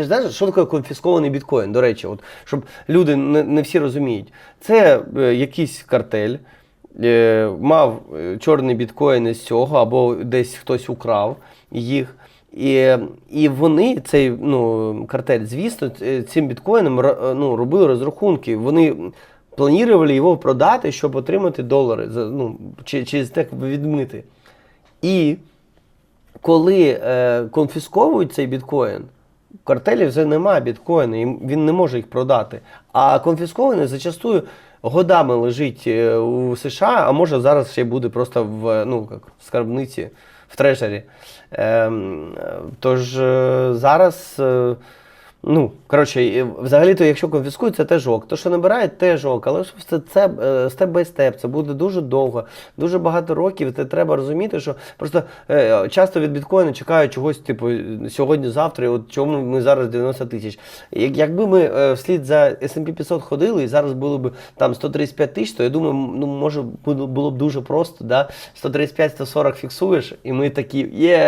ти ж знаєш, що таке конфіскований біткоін? До речі, от, щоб люди не, не всі розуміють. Це е, якийсь картель, е, мав е, чорний біткоін із цього, або десь хтось украв їх. І, і вони, цей ну, картель, звісно, цим біткоїном ну, робили розрахунки. Вони планували його продати, щоб отримати долари, ну, через так відмити. І коли е, конфісковують цей біткоін, картелі вже немає біткоїни, і він не може їх продати. А конфіскований зачастую годами лежить е, у США, а може зараз ще буде просто в ну, як, в скарбниці, в трежері. Ем, е, тож е, зараз. Ну, коротше, взагалі-то, якщо конфіскують, це теж ок. То, що набирають, теж ок. Але це е, степ бай степ, це буде дуже довго, дуже багато років. Це треба розуміти, що просто е, часто від біткоїну чекають чогось, типу, сьогодні-завтра, і от чому ми зараз 90 тисяч. Як- Якби ми е, вслід за S&P 500 ходили, і зараз було б там 135 тисяч, то я думаю, ну може було б дуже просто, да? 135-140 фіксуєш, і ми такі, є.